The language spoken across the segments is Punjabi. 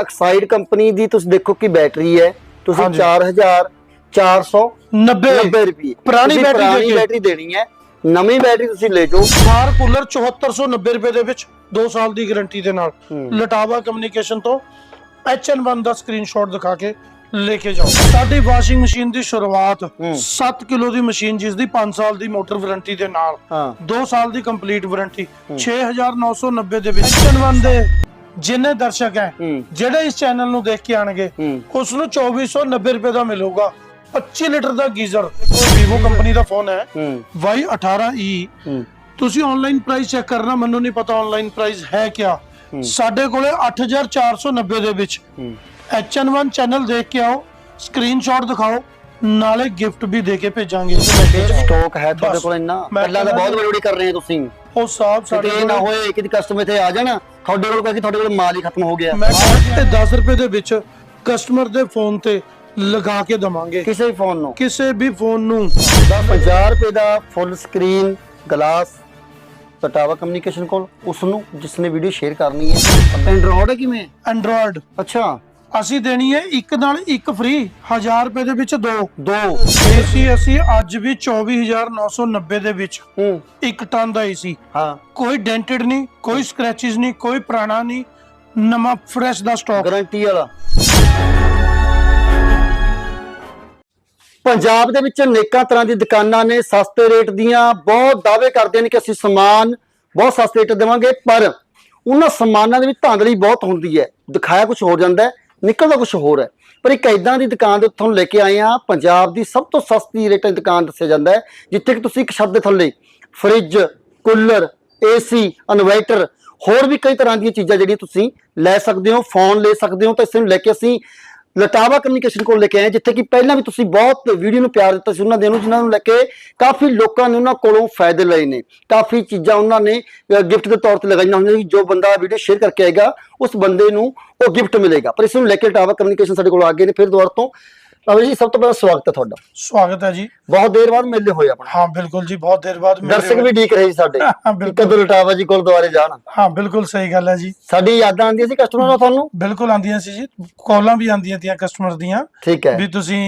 ਆਕਸਾਈਡ ਕੰਪਨੀ ਦੀ ਤੁਸੀਂ ਦੇਖੋ ਕਿ ਬੈਟਰੀ ਹੈ। ਤੁਸੀਂ ਹਾਂਜੀ। 4490 90 ਰੁਪਏ। ਪੁਰਾਣੀ ਬੈਟਰੀ ਦੇਣੀ ਹੈ। ਨਵੀਂ ਬੈਟਰੀ ਤੁਸੀਂ ਲੈ ਜਾਓ। ਕਾਰ ਕੂਲਰ 7490 ਰੁਪਏ ਦੇ ਵਿੱਚ 2 ਸਾਲ ਦੀ ਗਾਰੰਟੀ ਦੇ ਨਾਲ। ਲਟਾਵਾ ਕਮਿਊਨੀਕੇਸ਼ਨ ਤੋਂ HN1 ਦਾ ਸਕਰੀਨਸ਼ਾਟ ਦਿਖਾ ਕੇ ਲੈ ਕੇ ਜਾਓ। ਸਾਡੀ ਵਾਸ਼ਿੰਗ ਮਸ਼ੀਨ ਦੀ ਸ਼ੁਰੂਆਤ ਹੂੰ। 7 ਕਿਲੋ ਦੀ ਮਸ਼ੀਨ ਜਿਸ ਦੀ 5 ਸਾਲ ਦੀ ਮੋਟਰ ਵਾਰੰਟੀ ਦੇ ਨਾਲ। ਹਾਂ। 2 ਸਾਲ ਦੀ ਕੰਪਲੀਟ ਵਾਰੰਟੀ 6990 ਦੇ ਵਿੱਚ। HN1 ਦੇ ਜਿੰਨੇ ਦਰਸ਼ਕ ਹੈ ਹੂੰ। ਜਿਹੜੇ ਇਸ ਚੈਨਲ ਨੂੰ ਦੇਖ ਕੇ ਆਣਗੇ ਹੂੰ। ਉਸ ਨੂੰ 2490 ਰੁਪਏ ਦਾ ਮਿਲੂਗਾ। 25 ਲੀਟਰ ਦਾ ਗੀਜ਼ਰ। ਉਹ Vivo ਕੰਪਨੀ ਦਾ ਫੋਨ ਹੈ। ਹੂੰ। Y18e ਹੂੰ। ਤੁਸੀਂ ਆਨਲਾਈਨ ਪ੍ਰਾਈਸ ਚੈੱਕ ਕਰਨਾ ਮੈਨੂੰ ਨਹੀਂ ਪਤਾ ਆਨਲਾਈਨ ਪ੍ਰਾਈਸ ਹੈ ਕਿਆ। ਹੂੰ। ਸਾਡੇ ਕੋਲੇ 8490 ਦੇ ਵਿੱਚ। ਹੂੰ। HN1 ਚੈਨਲ ਦੇਖ ਕੇ ਆਓ ਸਕਰੀਨਸ਼ਾਟ ਦਿਖਾਓ ਨਾਲੇ ਗਿਫਟ ਵੀ ਦੇ ਕੇ ਭੇਜਾਂਗੇ। ਸਟਾਕ ਹੈ ਤੁਹਾਡੇ ਬਸ। ਕੋਲ ਇੰਨਾ? ਮੈਂ ਪਹਿਲਾਂ ਤਾਂ ਬਹੁਤ ਬੜੀ ਬੜੀ ਕਰ ਰਹੇ ਹੋ ਤੁਸੀਂ। ਉਹ ਸਾਹਿਬ ਸਾਡੇ ਕਿਤੇ ਨਾ ਕੋਲ ਹੋਏ ਕਿ ਕਸਟਮਰ ਤੇ ਆ ਜਾਣ ਤੁਹਾਡੇ ਕੋਲ ਕਹੇ ਕਿ ਤੁਹਾਡੇ ਕੋਲ ਮਾਲ ਹੀ ਖਤਮ ਹੋ ਗਿਆ। ਮੈਂ ਕਹਿੰਦਾ ਤੇ 10 ਰੁਪਏ ਦੇ ਵਿੱਚ ਕਸਟਮਰ ਦੇ ਫੋਨ ਤੇ ਲਗਾ ਕੇ ਦਵਾਂਗੇ। ਕਿਸੇ ਵੀ ਫੋਨ ਨੂੰ। ਕਿਸੇ ਵੀ ਫੋਨ ਨੂੰ। 50 ਰੁਪਏ ਦਾ ਫੁੱਲ ਸਕਰੀਨ ਗਲਾਸ ਪਟਾਵਾ ਕਮਿਊਨੀਕੇਸ਼ਨ ਕੋਲ ਉਸ ਨੂੰ ਜਿਸ ਨੇ ਵੀਡੀਓ ਸ਼ੇਅਰ ਕਰਨੀ ਹੈ। ਐਂਡਰੋਇਡ ਹੈ ਕਿਵੇਂ? ਐਂਡਰੋਇਡ ਅੱਛਾ। ਅਸੀਂ ਦੇਣੀ ਹੈ ਇੱਕ ਨਾਲ ਇੱਕ ਫ੍ਰੀ 1000 ਰੁਪਏ ਦੇ ਵਿੱਚ ਦੋ। ਦੋ। ਏਸੀ ਅਸੀਂ ਅੱਜ ਵੀ 24990 ਦੇ ਵਿੱਚ। ਹੂੰ। ਇੱਕ ਟਨ ਦਾ ਏਸੀ ਹਾਂ। ਕੋਈ ਡੈਂਟਡ ਨਹੀਂ ਕੋਈ ਸਕ੍ਰੈਚਸ ਨਹੀਂ ਕੋਈ ਪੁਰਾਣਾ ਨਹੀਂ ਨਵਾਂ ਫਰੈਸ਼ ਦਾ ਸਟਾਕ ਗਾਰੰਟੀ ਵਾਲਾ। ਪੰਜਾਬ ਦੇ ਵਿੱਚ ਅਨੇਕਾਂ ਤਰ੍ਹਾਂ ਦੀ ਦੁਕਾਨਾਂ ਨੇ ਸਸਤੇ ਰੇਟ ਦੀਆਂ ਬਹੁਤ ਦਾਅਵੇ ਕਰਦੇ ਨੇ ਕਿ ਅਸੀਂ ਸਮਾਨ ਬਹੁਤ ਸਸਤੇ ਰੇਟ ਦੇਵਾਂਗੇ ਪਰ ਉਹਨਾਂ ਸਮਾਨਾਂ ਦੇ ਵਿੱਚ ਧਾਂਦਲੀ ਬਹੁਤ ਹੁੰਦੀ ਹੈ। ਦਿਖਾਇਆ ਕੁਝ ਹੋਰ ਜਾਂਦਾ ਹੈ। ਨਿਕਲਦਾ ਕੁਝ ਹੋਰ ਹੈ। ਪਰ ਇੱਕ ਐਦਾਂ ਦੀ ਦੁਕਾਨ ਦੇ ਤੁਹਾਨੂੰ ਲੈ ਕੇ ਆਏ ਆ ਪੰਜਾਬ ਦੀ ਸਭ ਤੋਂ ਸਸਤੀ ਰੇਟਾਂ ਦੀ ਦੁਕਾਨ ਦੱਸਿਆ ਜਾਂਦਾ ਹੈ, ਜਿੱਥੇ ਕਿ ਤੁਸੀਂ ਇੱਕ ਛੱਤ ਦੇ ਥੱਲੇ ਫ੍ਰਿਜ, ਕੂਲਰ, ਏਸੀ, ਇਨਵਰਟਰ ਹੋਰ ਵੀ ਕਈ ਤਰ੍ਹਾਂ ਦੀਆਂ ਚੀਜ਼ਾਂ ਜਿਹੜੀਆਂ ਤੁਸੀਂ ਲੈ ਸਕਦੇ ਹੋ, ਫੋਨ ਲੈ ਸਕਦੇ ਹੋ, ਤਾਂ ਇਸ ਨੂੰ ਲੈ ਕੇ ਅਸੀਂ ਲਟਾਵਾ ਕਮਿਊਨੀਕੇਸ਼ਨ ਕੋਲ ਲੈ ਕੇ ਆਏ ਜਿੱਥੇ ਕਿ ਪਹਿਲਾਂ ਵੀ ਤੁਸੀਂ ਬਹੁਤ ਵੀਡੀਓ ਨੂੰ ਪਿਆਰ ਦਿੱਤਾ ਸੀ ਉਹਨਾਂ ਦੇ ਨੂੰ ਜਿਨ੍ਹਾਂ ਨੂੰ ਲੈ ਕੇ ਕਾਫੀ ਲੋਕਾਂ ਨੇ ਉਹਨਾਂ ਕੋਲੋਂ ਫਾਇਦੇ ਲਏ ਨੇ। ਕਾਫੀ ਚੀਜ਼ਾਂ ਉਹਨਾਂ ਨੇ ਗਿਫਟ ਦੇ ਤੌਰ ਤੇ ਲਗਾਈਆਂ ਹੋਈਆਂ ਕਿ ਜੋ ਬੰਦਾ ਵੀਡੀਓ ਸ਼ੇਅਰ ਕਰਕੇ ਆਏਗਾ, ਉਸ ਬੰਦੇ ਨੂੰ ਉਹ ਗਿਫਟ ਮਿਲੇਗਾ। ਪਰ ਇਸ ਨੂੰ ਲੈ ਕੇ ਲਟਾਵਾ ਕਮਿਊਨੀਕੇਸ਼ਨ ਸਾਡੇ ਕੋਲ ਆ ਗਏ ਨੇ। ਫਿਰ ਦੁਬਾਰਾ ਤੋਂ ਰਾਵੀ ਜੀ ਸਭ ਤੋਂ ਪਹਿਲਾਂ ਸਵਾਗਤ ਹੈ ਤੁਹਾਡਾ। ਸਵਾਗਤ ਹੈ ਜੀ। ਬਹੁਤ ਦੇਰ ਬਾਅਦ ਮਿਲਦੇ ਹੋਏ ਆਪਣਾ। ਹਾਂ ਬਿਲਕੁਲ ਜੀ ਬਹੁਤ ਦੇਰ ਬਾਅਦ ਮਿਲ ਦਰਸ਼ਕ ਵੀ ਡੀਕ ਰਹੇ ਸੀ ਸਾਡੇ। ਕਦੋਂ ਲਟਾਵਾ ਜੀ ਕੋਲ ਦੁਬਾਰੇ ਜਾਣ। ਹਾਂ ਬਿਲਕੁਲ ਸਹੀ ਗੱਲ ਹੈ ਜੀ। ਸਾਡੀ ਯਾਦਾਂ ਆਉਂਦੀਆਂ ਸੀ ਕਸਟਮਰ ਨਾਲ ਤੁਹਾਨੂੰ? ਬਿਲਕੁਲ ਆਂਦੀਆਂ ਸੀ ਜੀ। ਕਾਲਾਂ ਵੀ ਆਂਦੀਆਂ ਤੀਆਂ ਕਸਟਮਰ ਦੀਆਂ। ਠੀਕ ਹੈ। ਵੀ ਤੁਸੀਂ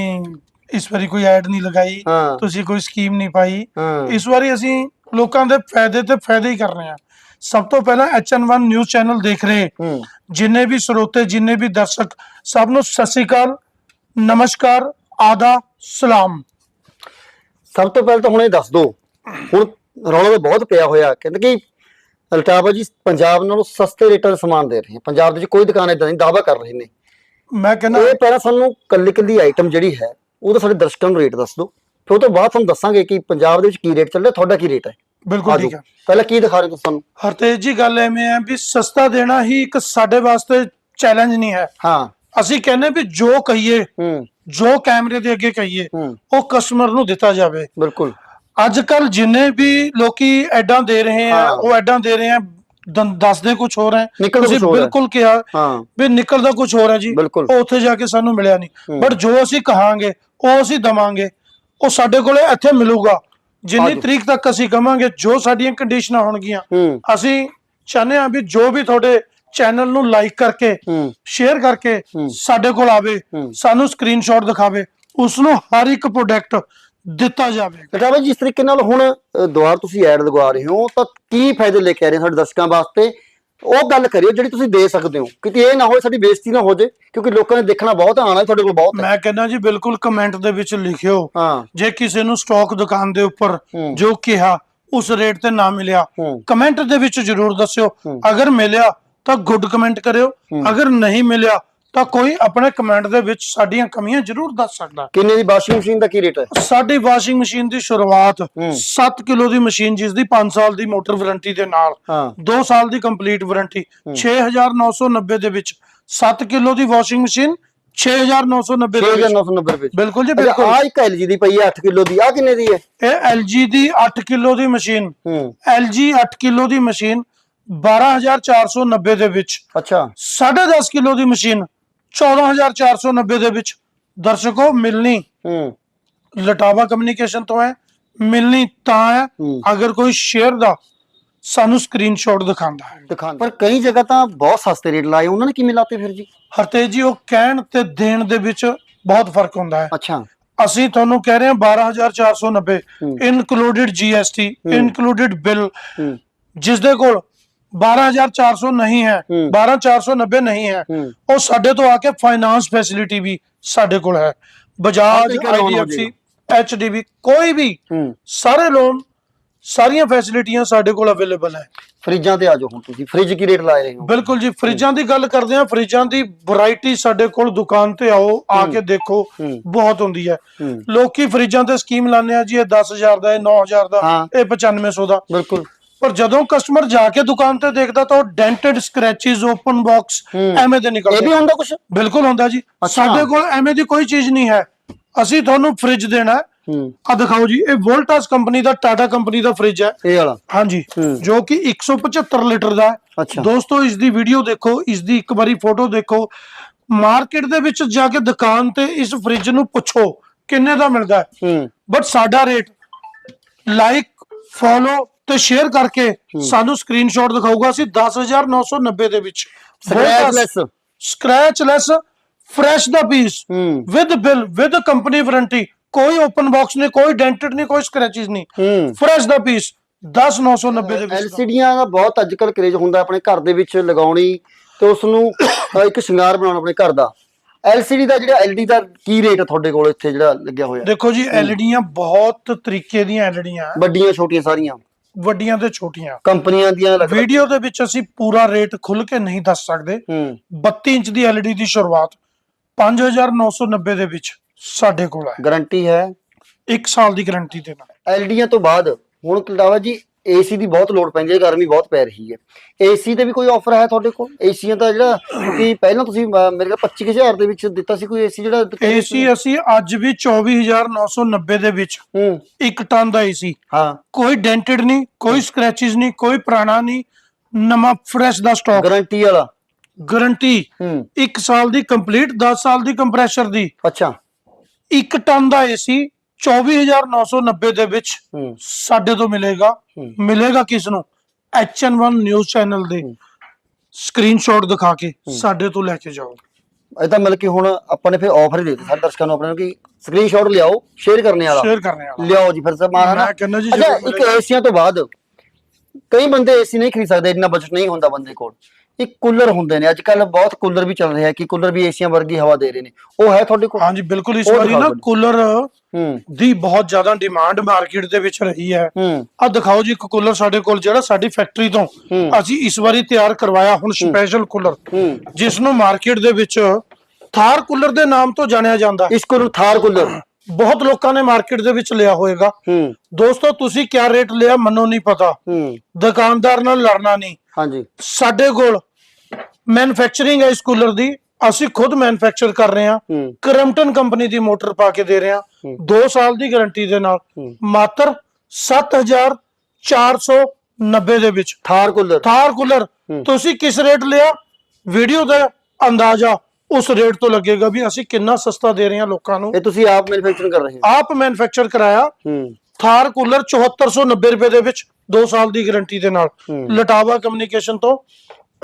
ਇਸ ਵਾਰੀ ਕੋਈ ਐਡ ਨਹੀਂ ਲਗਾਈ। ਤੁਸੀਂ ਕੋਈ ਸਕੀਮ ਨਹੀਂ ਪਾਈ। ਇਸ ਵਾਰੀ ਅਸੀਂ ਲੋਕਾਂ ਦੇ ਫਾਇਦੇ ਤੇ ਫਾਇਦੇ ਹੀ ਕਰ ਰਹੇ ਹਾਂ। ਸਭ ਤੋਂ ਪਹਿਲਾਂ HN1 ਨਿਊਜ਼ ਚੈਨਲ ਦੇਖ ਰਹੇ। ਜਿੰਨੇ ਵੀ ਸਰੋਤੇ ਜਿੰਨੇ ਵੀ ਦਰਸ਼ਕ ਸਭ ਨੂੰ ਸਤਿ ਸ਼੍ਰੀ ਅਕਾਲ। ਨਮਸਕਾਰ ਆਦਾ ਸਲਾਮ। ਸਭ ਤੋਂ ਪਹਿਲਾਂ ਤਾਂ ਹੁਣ ਇਹ ਦੱਸ ਦਿਓ ਹੁਣ ਰੌਲਾ ਤਾਂ ਬਹੁਤ ਪਿਆ ਹੋਇਆ ਕਹਿੰਦੇ ਕਿ ਅਲਟਾਵਾ ਜੀ ਪੰਜਾਬ ਨਾਲੋਂ ਸਸਤੇ ਰੇਟਾਂ ਦਾ ਸਮਾਨ ਦੇ ਰਹੇ ਹੈ ਪੰਜਾਬ ਦੇ ਵਿੱਚ ਕੋਈ ਦੁਕਾਨ ਇਦਾਂ ਨਹੀਂ ਦਾਅਵਾ ਕਰ ਰਹੀ ਨੇ। ਮੈਂ ਕਹਿੰਦਾ ਇਹ ਪਹਿਲਾਂ ਸਾਨੂੰ ਕੱਲੀ ਕੱਲੀ ਆਈਟਮ ਜਿਹੜੀ ਹੈ ਉਹਦਾ ਸਾਡੇ ਦਰਸ਼ਕਾਂ ਨੂੰ ਰੇਟ ਦੱਸ ਦਿਓ। ਫਿਰ ਉਹ ਤੋਂ ਬਾਅਦ ਤੁਹਾਨੂੰ ਦੱਸਾਂਗੇ ਕਿ ਪੰਜਾਬ ਦੇ ਵਿੱਚ ਕੀ ਰੇਟ ਚੱਲ ਰਿਹਾ ਤੁਹਾਡਾ ਕੀ ਰੇਟ ਹੈ। ਬਿਲਕੁਲ ਠੀਕ ਹੈ। ਪਹਿਲਾਂ ਕੀ ਦਿਖਾ ਰਹੇ ਤੁਸੀਂ ਸਾਨੂੰ ਹਰਤੇਜ ਜੀ ਗੱਲ ਐਵੇਂ ਹੈ ਵੀ ਸਸਤਾ ਦੇਣਾ ਹੀ ਇੱਕ ਸਾਡੇ ਵਾਸਤੇ ਚੈਲੰਜ ਨਹੀਂ ਹੈ। ਹਾਂ। ਅਸੀਂ ਕਹਿੰਦੇ ਵੀ ਜੋ ਕਹੀਏ ਹੂੰ। ਜੋ ਕੈਮਰੇ ਦੇ ਅੱਗੇ ਕਹੀਏ ਹੂੰ। ਆ ਕਸਟਮਰ ਨੂੰ ਦਿੱਤਾ ਜਾਵੇ। ਬਿਲਕੁਲ। ਅੱਜ ਕੱਲ ਜਿੰਨੇ ਵੀ ਲੋਕੀ ਐਡਾਂ ਦੇ ਰਹੇ ਆ। ਉਹ ਐਡਾਂ ਦੇ ਰਹੇ ਆ ਦੱਸਦੇ ਕੁਝ ਹੋਰ ਹੈ। ਤੁਸੀਂ ਹੈ। ਬਿਲਕੁਲ ਕਿਹਾ ਵੀ ਨਿਕਲਦਾ ਕੁਝ ਹੋਰ ਹੈ ਜੀ। ਬਿਲਕੁਲ। ਉਹ ਉੱਥੇ ਜਾ ਕੇ ਸਾਨੂੰ ਮਿਲਿਆ ਨਹੀਂ। ਬਟ ਜੋ ਅਸੀਂ ਕਹਾਂਗੇ ਉਹ ਅਸੀਂ ਦਵਾਂਗੇ। ਉਹ ਸਾਡੇ ਕੋਲੇ ਇੱਥੇ ਮਿਲੂਗਾ। ਜਿੰਨੀ। ਤਰੀਕ ਤੱਕ ਅਸੀਂ ਕਵਾਂਗੇ ਜੋ ਸਾਡੀਆਂ ਕੰਡੀਸ਼ਨਾਂ ਹੋਣਗੀਆਂ ਅਸੀਂ ਚਾਹੁੰਦੇ ਹਾਂ ਵੀ ਜੋ ਵੀ ਤੁਹਾਡੇ ਚੈਨਲ ਨੂੰ ਲਾਈਕ ਕਰਕੇ ਸ਼ੇਅਰ ਕਰਕੇ। ਸਾਡੇ ਕੋਲ ਆਵੇ। ਸਾਨੂੰ ਸਕਰੀਨਸ਼ਾਟ ਦਿਖਾਵੇ ਉਸ ਨੂੰ ਹਰ ਇੱਕ ਪ੍ਰੋਡਕਟ ਦਿੱਤਾ ਜਾਵੇ ਲਟਾਵਾ ਜਿਸ ਤਰੀਕੇ ਨਾਲ ਹੁਣ ਅ, ਦੁਬਾਰ ਤੁਸੀਂ ਐਡ ਲਗਵਾ ਰਹੇ ਹੋ ਤਾਂ ਕੀ ਫਾਇਦੇ ਲੈ ਕੇ ਆ ਰਹੇ ਸਾਡੇ ਦਰਸ਼ਕਾਂ ਵਾਸਤੇ ਉਹ ਗੱਲ ਕਰਿਓ ਜਿਹੜੀ ਤੁਸੀਂ ਦੇ ਸਕਦੇ ਹੋ ਕਿਉਂਕਿ ਇਹ ਨਾ ਹੋਏ ਸਾਡੀ ਬੇਇੱਜ਼ਤੀ ਨਾ ਹੋ ਜੇ ਕਿਉਂਕਿ ਲੋਕਾਂ ਨੇ ਦੇਖਣਾ ਬਹੁਤ ਹੈ, ਆਉਣਾ ਤੁਹਾਡੇ ਕੋਲ ਬਹੁਤ ਹੈ ਮੈਂ ਕਹਿੰਦਾ ਜੀ ਬਿਲਕੁਲ ਕਮੈਂਟ ਦੇ ਵਿੱਚ ਲਿਖਿਓ ਜੇ ਕਿਸੇ ਨੂੰ ਸਟਾਕ ਦੁਕਾਨ ਦੇ ਉੱਪਰ। ਜੋ ਕਿਹਾ ਉਸ ਰੇਟ ਤੇ ਨਾ ਮਿਲਿਆ ਕਮੈਂਟ ਦੇ ਵਿੱਚ ਜਰੂਰ ਦੱਸਿਓ। ਅਗਰ ਮਿਲਿਆ ਤਾਂ ਗੁੱਡ ਕਮੈਂਟ ਕਰਿਓ। ਅਗਰ ਨਹੀਂ ਮਿਲਿਆ ਤਾਂ ਕੋਈ ਆਪਣੇ ਕਮੈਂਟ ਦੇ ਵਿੱਚ ਸਾਡੀਆਂ ਕਮੀਆਂ ਜਰੂਰ ਦੱਸ ਸਕਦਾ। ਕਿੰਨੇ ਦੀ ਵਾਸ਼ਿੰਗ ਮਸ਼ੀਨ ਦਾ ਕੀ ਰੇਟ ਹੈ? ਸਾਡੀ ਵਾਸ਼ਿੰਗ ਮਸ਼ੀਨ ਦੀ ਸ਼ੁਰੂਆਤ ਹੂੰ। 7 ਕਿਲੋ ਦੀ ਮਸ਼ੀਨ ਜਿਸ ਦੀ 5 ਸਾਲ ਦੀ ਮੋਟਰ ਵਾਰੰਟੀ ਦੇ ਨਾਲ ਹਾਂ। 2 ਸਾਲ ਦੀ ਕੰਪਲੀਟ ਵਾਰੰਟੀ 6990 ਦੇ ਵਿੱਚ 7 ਕਿਲੋ ਦੀ ਵਾਸ਼ਿੰਗ ਮਸ਼ੀਨ 6990 ਦੇ ਵਿੱਚ। 6990 ਰੁਪਏ ਬਿਲਕੁਲ ਜੀ ਬਿਲਕੁਲ। ਆ ਇੱਕ LG ਦੀ ਪਈ ਹੈ 8 ਕਿਲੋ ਦੀ। ਆ ਕਿੰਨੇ ਦੀ ਹੈ? ਇਹ LG ਦੀ 8 ਕਿਲੋ ਦੀ ਮਸ਼ੀਨ LG 8 ਕਿਲੋ ਦੀ ਮਸ਼ੀਨ 12490 ਦੇ ਵਿੱਚ। ਅੱਛਾ। 10.5 ਕਿਲੋ ਦੀ ਮਸ਼ੀਨ 14490 ਦੇ ਵਿੱਚ। ਦਰਸ਼ਕੋ ਮਿਲਣੀ। ਹੂੰ। ਲਟਾਵਾ ਕਮਿਊਨੀਕੇਸ਼ਨ ਤੋਂ ਹੈ ਮਿਲਣੀ ਤਾਂ ਹੈ। ਅਗਰ ਕੋਈ ਸ਼ੇਅਰ ਦਾ ਸਾਨੂੰ ਸਕਰੀਨਸ਼ਾਟ ਦਿਖਾਉਂਦਾ ਹੈ। ਪਰ ਕਈ ਜਗ੍ਹਾ ਤਾਂ ਬਹੁਤ ਸਸਤੇ ਰੇਟ ਲਾਏ ਉਹਨਾਂ ਨੇ ਕਿਵੇਂ ਲਾਤੇ ਫਿਰ ਜੀ? ਹਰਤੇਜ ਜੀ ਉਹ ਕਹਿਣ ਤੇ ਦੇਣ ਦੇ ਵਿੱਚ ਬਹੁਤ ਫ਼ਰਕ ਹੁੰਦਾ ਹੈ। ਅੱਛਾ। ਅਸੀਂ ਤੁਹਾਨੂੰ ਕਹਿ ਰਹੇ ਹਾਂ 12490 ਹੂੰ। Included GST. ਇਨਕਲੂਡਿਡ ਬਿੱਲ ਜਿਸ ਦੇ ਕੋਲ 12400 ਨਹੀਂ ਹੈ ਹੂੰ। 12490 ਨਹੀਂ ਹੈ। ਉਹ ਸਾਡੇ ਤੋਂ ਆ ਕੇ ਫਾਈਨਾਂਸ ਫੈਸਿਲਿਟੀ ਵੀ ਸਾਡੇ ਕੋਲ ਹੈ। ਬਜਾਜ ਆਈਡੀਐਫਸੀ ਐਚਡੀਬੀ ਕੋਈ ਵੀ ਸਾਰੇ ਲੋਨ ਸਾਰੀਆਂ ਫੈਸਿਲਿਟੀਆਂ ਸਾਡੇ ਕੋਲ ਅਵੇਲੇਬਲ ਹੈ। ਫਰਿੱਜਾਂ ਤੇ ਆ ਜਾਓ ਹੁਣ ਤੁਸੀਂ। ਫਰਿੱਜ ਕੀ ਰੇਟ ਲਾਏ ਰਹੇ ਹੋ ਬਿਲਕੁਲ ਜੀ ਫਰਿੱਜਾਂ ਦੀ ਗੱਲ ਕਰਦੇ ਹਾਂ ਫਰਿੱਜਾਂ ਦੀ ਵੈਰਾਈਟੀ ਸਾਡੇ ਕੋਲ ਦੁਕਾਨ ਤੇ ਆਓ ਆ ਕੇ ਦੇਖੋ। ਬਹੁਤ ਹੁੰਦੀ ਹੈ। ਲੋਕੀ ਫਰਿੱਜਾਂ ਤੇ ਸਕੀਮ ਲਾਉਂਦੇ ਆ ਜੀ ਇਹ 10000 ਦਾ ਇਹ 9000 ਦਾ। ਇਹ 9500 ਦਾ। ਬਿਲਕੁਲ। ਪਰ ਜਦੋਂ ਕਸਟਮਰ ਜਾ ਕੇ ਦੁਕਾਨ ਤੇ ਦੇਖਦਾ ਤਾਂ ਉਹ ਡੈਂਟਡ ਸਕ੍ਰੈਚਸ ਓਪਨ ਬਾਕਸ। ਐਵੇਂ ਦੇ ਇਹ ਨਿਕਲਦੇ ਵੀ ਹੁੰਦਾ ਕੁਝ ਬਿਲਕੁਲ ਹੁੰਦਾ ਜੀ। ਸਾਡੇ ਕੋਲ ਐਵੇਂ ਦੀ ਕੋਈ ਚੀਜ਼ ਨਹੀਂ ਹੈ। ਅਸੀਂ ਤੁਹਾਨੂੰ ਫ੍ਰਿਜ ਦੇਣਾ ਹੈ। ਆ ਦਿਖਾਓ ਜੀ ਇਹ ਵੋਲਟਾਸ ਕੰਪਨੀ ਦਾ ਟਾਟਾ ਕੰਪਨੀ ਦਾ ਫ੍ਰਿਜ ਹੈ। ਇਹ ਵਾਲਾ। ਹਾਂਜੀ। ਜੋ ਕਿ 175 ਲੀਟਰ ਦਾ ਹੈ। ਦੋਸਤੋ ਇਸ ਦੀ ਵੀਡੀਓ ਦੇਖੋ ਇਸ ਦੀ ਇੱਕ ਵਾਰੀ ਫੋਟੋ ਦੇਖੋ। ਮਾਰਕੀਟ ਦੇ ਵਿੱਚ ਜਾ ਕੇ ਦੁਕਾਨ ਤੇ ਇਸ ਫ੍ਰਿਜ ਨੂੰ ਪੁੱਛੋ ਕਿੰਨੇ ਦਾ ਮਿਲਦਾ ਹੂੰ। ਬਟ ਸਾਡਾ ਰੇਟ ਲਾਈਕ ਫੋਲੋ ਤੇ ਸ਼ੇਅਰ ਕਰਕੇ ਸਾਨੂੰ ਸਕਰੀਨਸ਼ਾਟ ਦਿਖਾਊਗਾ ਅਸੀਂ 10990 ਦੇ ਵਿੱਚ। Scratchless scratchless fresh the piece with bill with company warranty ਕੋਈ ਓਪਨ ਬਾਕਸ ਨਹੀਂ ਕੋਈ ਡੈਂਟਡ ਨਹੀਂ ਕੋਈ ਸਕ੍ਰੈਚਸ ਨਹੀਂ। ਫਰੈਸ਼ ਦਾ ਪੀਸ 10990 ਦੇ ਵਿੱਚ। ਐਲਸੀਡੀਆਂ ਦਾ ਬਹੁਤ ਅੱਜਕੱਲ ਕਰੇਜ ਹੁੰਦਾ ਆਪਣੇ ਘਰ ਦੇ ਵਿੱਚ ਲਗਾਉਣੀ ਤੇ ਉਸ ਨੂੰ ਇੱਕ ਸ਼ਿੰਗਾਰ ਬਣਾਉਣਾ ਆਪਣੇ ਘਰ ਦਾ। ਐਲਸੀਡੀ ਦਾ ਜਿਹੜਾ ਐਲਡੀ ਦਾ ਕੀ ਰੇਟ ਹੈ ਤੁਹਾਡੇ ਕੋਲ ਇੱਥੇ ਜਿਹੜਾ ਲੱਗਿਆ ਹੋਇਆ? ਦੇਖੋ ਜੀ ਐਲਡੀਆਂ ਬਹੁਤ ਤਰੀਕੇ ਦੀਆਂ ਐਲਡੀਆਂ। ਵੱਡੀਆਂ ਛੋਟੀਆਂ ਸਾਰੀਆਂ। ਵੱਡੀਆਂ ਤੇ ਛੋਟੀਆਂ। ਕੰਪਨੀਆਂ ਦੀਆਂ ਅਲੱਗ ਵੀਡੀਓ ਦੇ ਵਿੱਚ ਅਸੀਂ ਪੂਰਾ ਰੇਟ ਖੁੱਲ ਕੇ ਨਹੀਂ ਦੱਸ ਸਕਦੇ। ਹੂੰ। 32 ਇੰਚ ਦੀ ਐਲਈਡੀ ਦੀ ਸ਼ੁਰੂਆਤ 5990 ਦੇ ਵਿੱਚ ਸਾਡੇ ਕੋਲ ਹੈ। ਗਾਰੰਟੀ ਹੈ। 1 ਸਾਲ ਦੀ ਗਾਰੰਟੀ ਦੇ ਨਾਲ। ਐਲਡੀਆਂ ਤੋਂ ਬਾਅਦ ਹੁਣ ਕਲਦਾਵਾ ਜੀ? ਏਸੀ ਦੀ ਬਹੁਤ ਲੋੜ ਪੈਂਦੀ ਹੈ ਗਰਮੀ ਬਹੁਤ ਪੈ ਰਹੀ ਹੈ। ਏਸੀ ਤੇ ਵੀ ਕੋਈ ਆਫਰ ਹੈ ਤੁਹਾਡੇ ਕੋਲ? ਏਸੀਆਂ ਦਾ ਜਿਹੜਾ ਕਿ ਪਹਿਲਾਂ ਤੁਸੀਂ ਮੇਰੇ ਕੋਲ 25000 ਦੇ ਵਿੱਚ ਦਿੱਤਾ ਸੀ ਕੋਈ ਏਸੀ ਜਿਹੜਾ ਏਸੀ ਅਸੀਂ ਅੱਜ ਵੀ 24990 ਦੇ ਵਿੱਚ ਹੂੰ। 1 ਟਨ ਦਾ ਏਸੀ ਹਾਂ। ਕੋਈ ਡੈਂਟਡ ਨਹੀਂ ਕੋਈ ਸਕ੍ਰੈਚਸ ਨਹੀਂ ਕੋਈ ਪੁਰਾਣਾ ਨਹੀਂ ਨਵਾਂ ਫਰੈਸ਼ ਦਾ ਸਟਾਕ ਗਾਰੰਟੀ ਵਾਲਾ। ਗਾਰੰਟੀ ਹੂੰ। 1 ਸਾਲ ਦੀ ਕੰਪਲੀਟ 10 ਸਾਲ ਦੀ ਕੰਪਰੈਸ਼ਰ ਦੀ। ਅੱਛਾ। 1 ਟਨ ਦਾ ਏਸੀ 24990 ਦੇ ਵਿੱਚ ਹੂੰ। ਸਾਡੇ ਤੋਂ ਮਿਲੇਗਾ। ਹੂੰ। ਮਿਲੇਗਾ ਕਿਸ ਨੂੰ? HN1 ਨਿਊਜ਼ ਚੈਨਲ ਦੇ। ਸਕਰੀਨਸ਼ਾਟ ਦਿਖਾ ਕੇ ਸਾਡੇ ਤੋਂ ਲੈ ਕੇ ਜਾਓ। ਇਹ ਤਾਂ ਮਤਲਬ ਕਿ ਹੁਣ ਆਪਾਂ ਨੇ ਫਿਰ ਆਫਰ ਹੀ ਦੇ ਦਿੱਤਾ। ਸਾਰੇ ਦਰਸ਼ਕਾਂ ਨੂੰ ਆਪਣੇ ਨੂੰ ਕਿ ਸਕਰੀਨਸ਼ਾਟ ਲਿਆਓ ਸ਼ੇਅਰ ਕਰਨੇ ਵਾਲਾ। ਸ਼ੇਅਰ ਕਰਨੇ ਵਾਲਾ। ਲਿਆਓ ਜੀ ਫਿਰ ਸਰ ਮਾਰਾ ਮੈਂ ਕਹਿੰਦਾ ਜੀ ਅੱਛਾ ਜਦੋਂ ਇੱਕ ਏਸੀਆਂ ਤੋਂ ਬਾਅਦ ਕਈ ਬੰਦੇ ਏਸੀ ਨਹੀਂ ਖਰੀਦ ਸਕਦੇ ਇੰਨਾ ਬਜਟ ਨਹੀਂ ਹੁੰਦਾ ਬੰਦੇ ਕੋਲ। ਇੱਕ ਕੂਲਰ ਹੁੰਦੇ ਨੇ। ਅੱਜ ਕੱਲ ਬਹੁਤ ਕੂਲਰ ਵੀ ਚੱਲ ਰਿਹਾ ਕਿ ਕੂਲਰ ਵੀ ਏਸੀਆਂ ਵਰਗੀ ਹਵਾ ਦੇ ਰਹੇ ਨੇ। ਉਹ ਹੈ ਤੁਹਾਡੇ ਕੋਲ? ਹਾਂਜੀ ਬਿਲਕੁਲ ਇਸ ਉਹ ਵਾਰੀ ਨਾ। ਕੂਲਰ ਹੂੰ। ਦੀ ਬਹੁਤ ਜ਼ਿਆਦਾ ਡਿਮਾਂਡ ਮਾਰਕੀਟ ਦੇ ਵਿੱਚ ਰਹੀ ਹੈ। ਹੂੰ। ਆ ਦਿਖਾਓ ਜੀ ਇੱਕ ਕੂਲਰ ਸਾਡੇ ਕੋਲ ਜਿਹੜਾ ਸਾਡੀ ਫੈਕਟਰੀ ਤੋਂ ਹੂੰ। ਅਸੀਂ ਇਸ ਵਾਰੀ ਤਿਆਰ ਕਰਵਾਇਆ ਹੁਣ ਸਪੈਸ਼ਲ ਕੂਲਰ। ਹੂੰ। ਜਿਸ ਨੂੰ ਮਾਰਕੀਟ ਦੇ ਵਿੱਚ ਥਾਰ ਕੂਲਰ ਦੇ ਨਾਮ ਤੋਂ ਜਾਣਿਆ ਜਾਂਦਾ ਹੈ। ਇਸ ਕੂਲਰ ਥਾਰ ਕੂਲਰ। ਬਹੁਤ ਲੋਕਾਂ ਨੇ ਮਾਰਕੀਟ ਦੇ ਵਿੱਚ ਲਿਆ ਹੋਵੇਗਾ ਹੂੰ। ਦੋਸਤੋ ਤੁਸੀਂ ਕਿਆ ਰੇਟ ਲਿਆ ਮੈਨੂੰ ਨਹੀਂ ਪਤਾ। ਹੂੰ। ਦੁਕਾਨਦਾਰ ਨਾਲ ਲੜਨਾ ਨਹੀਂ। ਹਾਂਜੀ। ਸਾਡੇ ਕੋਲ ਮੈਨੂਫੈਕਚਰਿੰਗ ਹੈ ਇਸ ਕੂਲਰ ਦੀ। ਅਸੀਂ ਖੁਦ ਮੈਨੂਫੈਕਚਰ ਕਰ ਰਹੇ ਹਾਂ। ਕਰਮਟਨ ਕੰਪਨੀ ਦੀ ਮੋਟਰ ਪਾ ਕੇ ਦੇ ਰਹੇ ਹਾਂ। ਹੂੰ। 2 ਸਾਲ ਦੀ ਗਾਰੰਟੀ ਦੇ ਨਾਲ। ਮਾਤਰ 7490 ਦੇ ਵਿੱਚ। ਥਾਰ ਕੂਲਰ। ਥਾਰ ਕੂਲਰ। ਤੁਸੀਂ ਕਿਸ ਰੇਟ ਲਿਆ? ਵੀਡੀਓ ਦਾ ਅੰਦਾਜ਼ਾ। ਉਸ ਰੇਟ ਤੋਂ ਲੱਗੇਗਾ ਵੀ ਅਸੀਂ ਕਿੰਨਾ ਸਸਤਾ ਦੇ ਰਹੇ ਹਾਂ ਲੋਕਾਂ ਨੂੰ। ਇਹ ਤੁਸੀਂ ਆਪ ਮੈਨੂਫੈਕਚਰ ਕਰ ਰਹੇ ਹੋ? ਆਪ ਮੈਨੂਫੈਕਚਰ ਕਰਾਇਆ। ਹੂੰ। ਥਾਰ ਕੂਲਰ 7490 ਰੁਪਏ ਦੇ ਵਿੱਚ 2 ਸਾਲ ਦੀ ਗਾਰੰਟੀ ਦੇ ਨਾਲ। ਲਟਾਵਾ ਕਮਿਊਨੀਕੇਸ਼ਨ ਤੋਂ